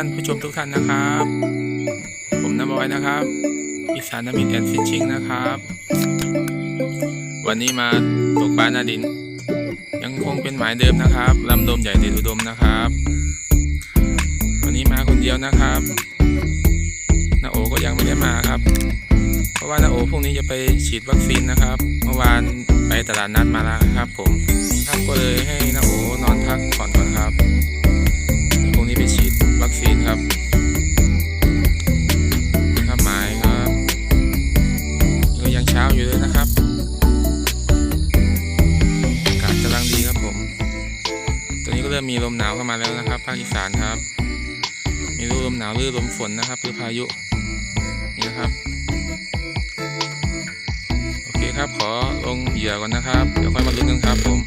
ท่านผู้ชมทุกท่านนะครับ ผมน้ำบอยนะครับอีสานนามินแอนฟิชชิงนะครับ วันนี้มาตกปลาหนาดิน ยังคงเป็นหมายเดิมนะครับลำดมใหญ่เด็ดอุดมนะครับ วันนี้มาคนเดียวนะครับนาโอก็ยังไม่ได้มาครับ เพราะว่านาโอพรุ่งนี้จะไปฉีดวัคซีนนะครับ เมื่อวานไปตลาดนัดมาแล้วครับ ผมครับก็เลยให้นาโอนอนพักผ่อนก่อนครับ วัคซีนครับครับหมายครับก็ยังเช้าอยู่เลยนะครับอากาศกำลังดีครับผม ตอนนี้ก็เริ่มมีลมหนาวเข้ามาแล้วนะครับภาคอีสานครับ มีรูลมหนาวหรือลมฝนนะครับหรือพายุนี่นะครับโอเคครับขอลงเหยื่อก่อนนะครับ เดี๋ยวค่อยมาลุ้นกันครับผม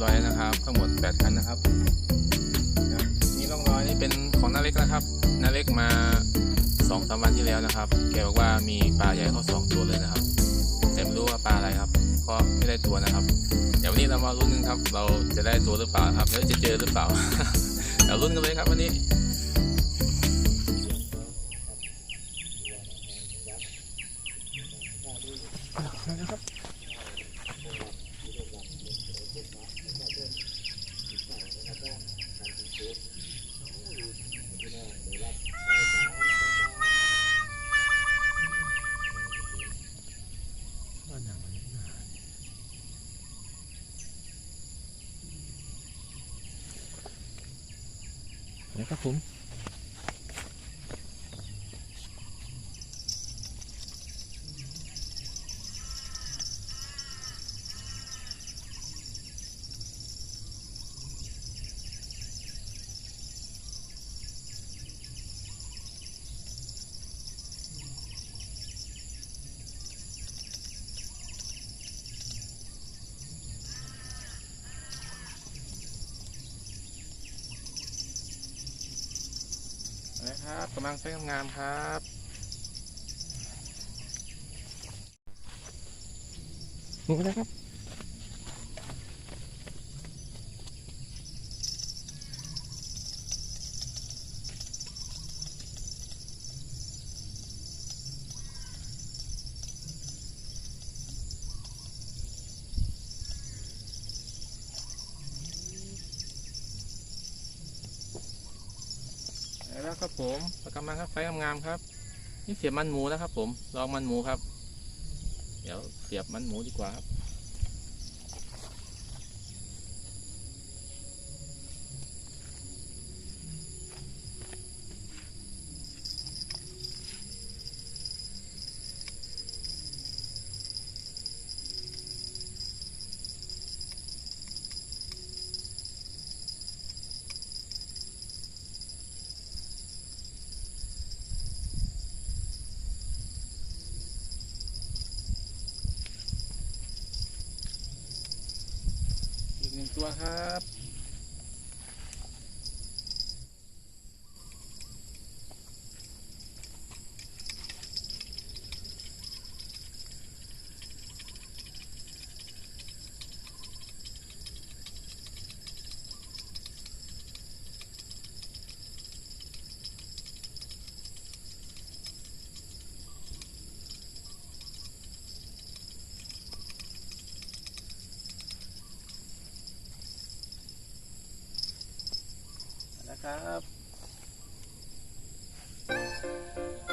ดเป็นที่เรียบร้อยแล้วนะครับทั้งหมด8คันนะครับนี่ร่องรอยนี่เป็นของนาเล็กนะครับนาเล็กมา2อสวันที่แล้วนะครับ แกบอกว่ามีปลาใหญ่เขาสองตัวเลยนะครับแต่ไม่รู้ว่าปลาอะไรครับเพราะไม่ได้ตัวนะครับ เดี๋ยววันนี้เรามาลุ้นกันครับ เราจะได้ตัวหรือเปล่าครับแล้วจะเจอหรือเปล่าเดี๋ยวลุ้นกันเลยครับวันนี้ ครับกำลังใช้งามครับนี่นะครับ ครับผมประกำลังครับไฟงามๆครับ นี่เสียบมันหมูนะครับ ผมลองมันหมูครับ เดี๋ยวเสียบมันหมูดีกว่าครับ อีกหนึ่งตัวครับ นะ ครับ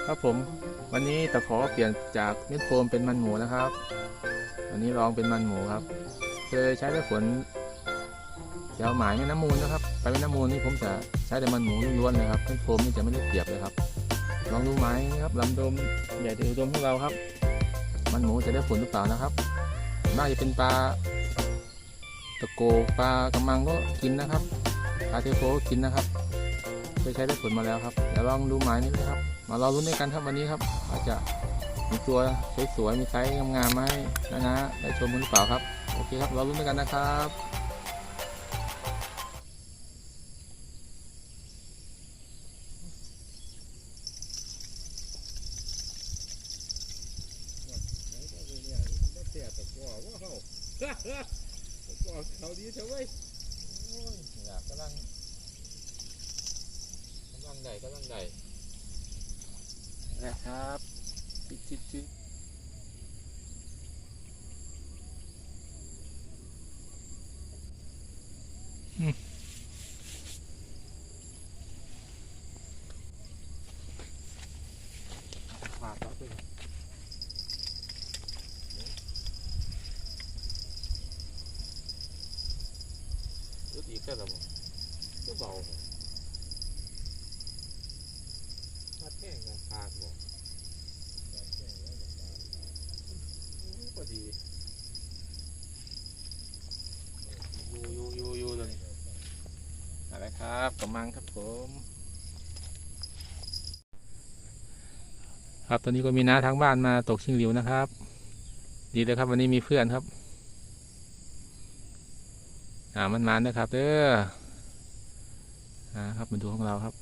ครับผมวันนี้ตะขอเปลี่ยนจากเม็ดโฟมเป็นมันหมูนะครับ วันนี้ลองเป็นมันหมูครับ เคยใช้ได้ผลยาวหมายแม่น้ำมูลนะครับ ไปแม่น้ำมูลนี่ผมจะใช้แต่มันหมูล้วนๆเลยครับเม็ดโฟมนี่จะไม่ได้เปรียบเลยครับ ลองดูไหมครับลำดมใหญ่เดียวดมของเราครับ มันหมูจะได้ผลหรือเปล่านะครับ น่าจะเป็นปลาตะโกปลากระมังก็กินนะครับปลาเทโพก็กินนะครับเคยใช้ได้ผลมาแล้วครับเดี๋ยวลองดูหมายนี้นะครับ มาลองรุ้นด้วยกันครับวันนี้ครับ อาจจะมีตัวสวยๆมีไซส์งามๆมาให้นะนะได้ชมกันหรือเปล่าครับ โอเคครับรอรุ้นด้วยกันนะครับ บอกเขาดีเถอะเว้ย โอ้ยอยากกำลังกำลังใดกำลังใดนะครับจิกจิกจิก ขาดแล้วไปรุดอีกก็แล้วบ่ก็เบาขาดแข้งกับขาดบ่ พอดีอยู่อยู่อยู่อยู่เลยอะไรครับกำมังครับผม ครับตอนนี้ก็มีน้าทางบ้านมาตกชิงหลิวนะครับ ดีเลยครับวันนี้มีเพื่อนครับ อ่ามันมานะครับเด้ออ่าครับมาดูของเราครับ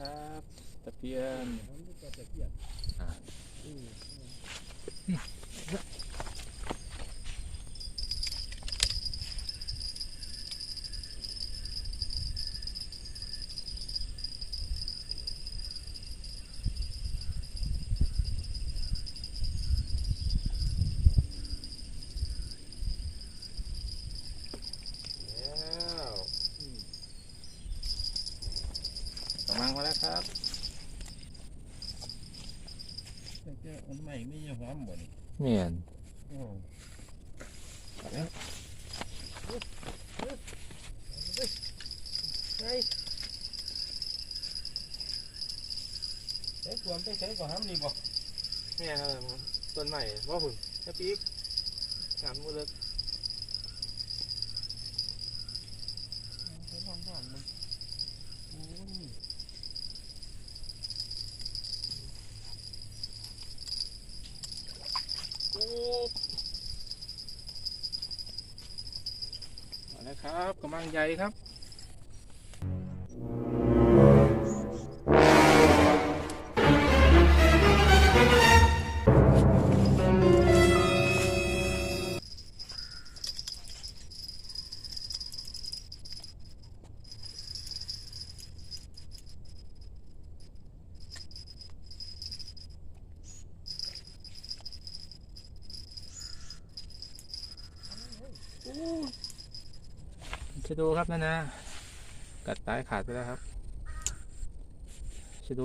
นะครับตะเพียนอ่าแล้ว กำมังมาแล้วครับ แต่แกอันใหม่ ไม่ยังหอมบ่นี่เมียนโอ้ไงใช้ควมไปใช้ก่อนห้ามนี่บ่เมียนอะไรมั้งต้นใหม่ว่าหุ่นแค่ปีกสามมือเลิก ใช้ความร้อนมึงโอ้ย มาแล้ว ใหญ่ครับ ดูครับนั่นนะ กัดตายขาดไปแล้วครับชะดู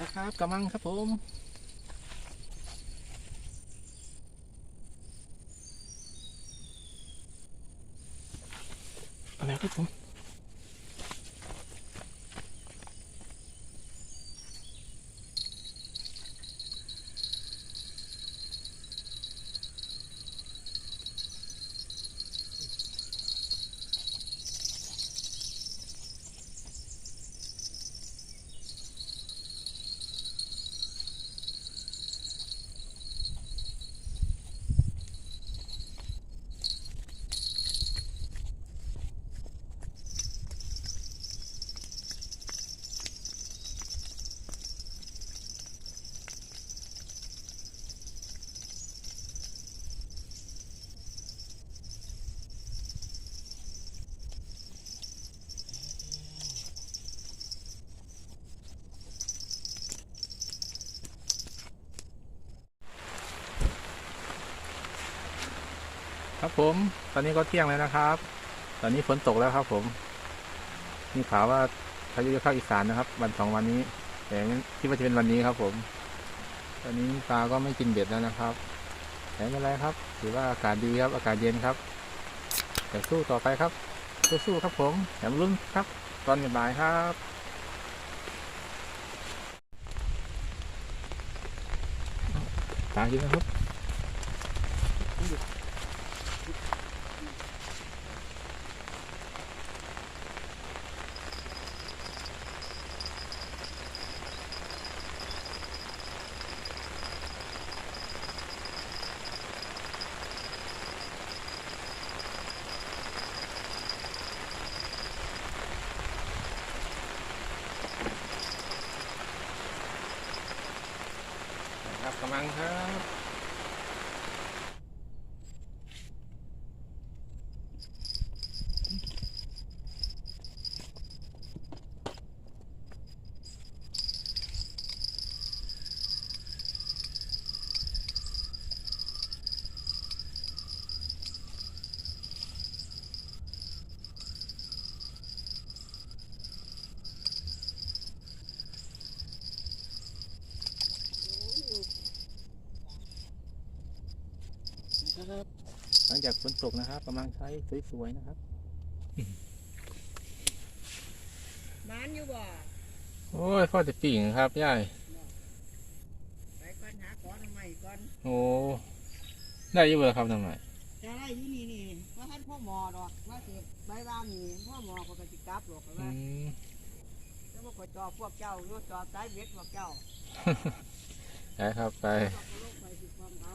มาแล้วครับกำมังครับผม ครับผม ตอนนี้ก็เที่ยงแล้วนะครับ ตอนนี้ฝนตกแล้วครับผมมีข่าวว่าพายุจะเข้าอีสานนะครับ วันสองวันนี้แต่ไม่คิดว่าจะเป็นวันนี้ครับผม ตอนนี้ปลาก็ไม่กินเบ็ดแล้วนะครับแต่ไม่เป็นไรครับ ถือว่าอากาศดีครับอากาศเย็นครับแต่สู้ต่อไปครับ สู้ๆครับผมแถมรุ่นครับ ตอนบ่ายครับตากินนะครับ กำลังครับครับ หลังจากฝนตกนะครับกำลังใช้สวยๆนะครับมานอยู่บ่โอ้ยพ่อจะปิ่งครับย่ายไปก่อนหาก่อนใหม่ก่อนโอ้ได้อยี่เบอร์ครับทำไมจะได้อยู่นี่นี่ว่าท่านพ่อหมอดอกว่าสิใบบ้านนี่พ่อหมอก็ไปสิกลับหรอกอืว่ามแล้วบ่ก็จอบพวกเจ้าอยู่จอบสายเวทพวกเจ้าได้ครับไป จอบลงไปสิความเขา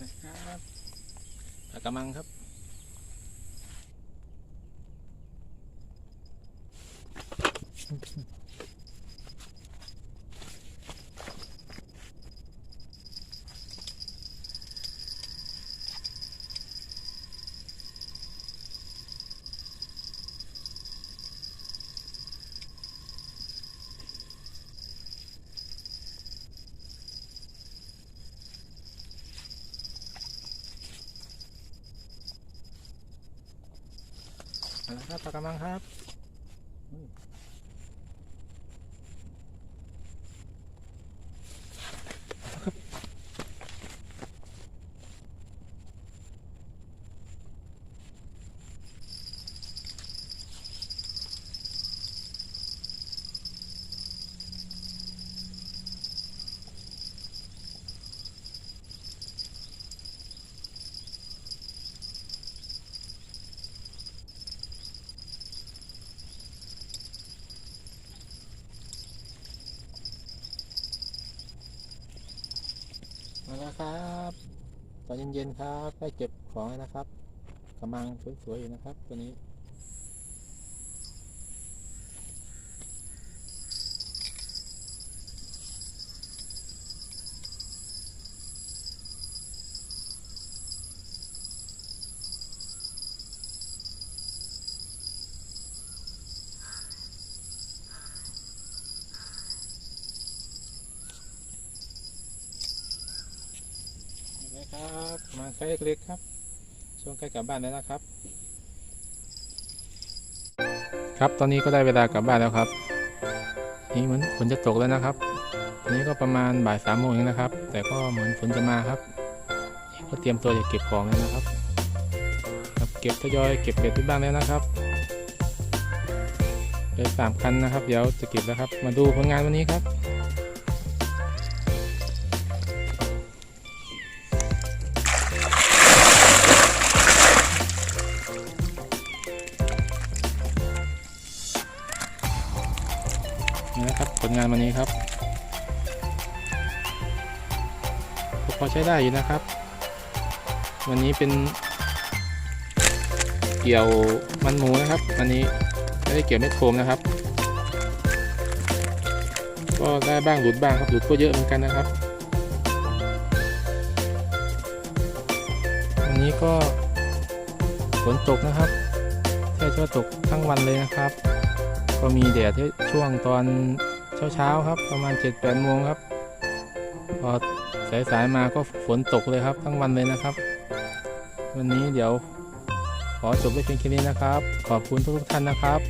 นะครับปลา กระมังครับ เอาละครับปลากระมังครับ มาแล้วครับตอนเย็นๆครับได้เก็บของนะครับกระมังสวยๆอยู่นะครับ ตัวนี้ นะครับ มาไซส์เล็กๆครับ ช่วงใกล้กลับบ้านแล้วนะครับ ครับตอนนี้ก็ได้เวลากลับบ้านแล้วครับ นี่เหมือนฝนจะตกแล้วนะครับตอนนี้ก็ประมาณบ่ายสามโมงเองนะครับ แต่ก็เหมือนฝนจะมาครับ ก็เตรียมตัวจะเก็บของแล้วนะครับครับ เก็บทยอยเก็บเบ็ดที่บ้านแล้วนะครับเบ็ดสามคันนะครับ เดี๋ยวจะเก็บแล้วครับ มาดูผลงานวันนี้ครับ ใช้ได้อยู่นะครับ วันนี้เป็น เกี่ยวมันหมูนะครับ วันนี้ไม่ได้เกี่ยวเม็ดโฟมนะครับ ก็ได้บ้างหลุดบ้างครับหลุดก็เยอะเหมือนกันนะครับวันนี้ก็ฝนตกนะครับใช่ว่าตกทั้งวันเลยนะครับ ก็มีแดดที่ช่วงตอนเช้าๆครับ ประมาณ7-8โมงครับพอ สายๆมาก็ฝนตกเลยครับทั้งวันเลยนะครับ วันนี้เดี๋ยวขอจบไว้เพียงแค่นี้นะครับ ขอบคุณทุกๆท่านนะครับ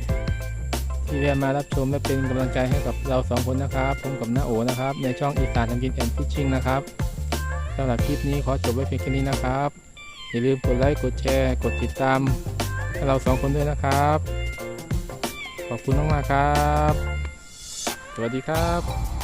ที่แวะมารับชมและเป็นกำลังใจให้กับเราสองคนนะครับผมกับน้าโอนะครับ ในช่องอีสานทำกินแอนฟิชชิ่งนะครับสำหรับคลิปนี้ขอจบไว้เพียงแค่นี้นะครับ อย่าลืมกดไลค์กดแชร์กดติดตามให้เราสองคนด้วยนะครับ ขอบคุณมากๆครับ สวัสดีครับ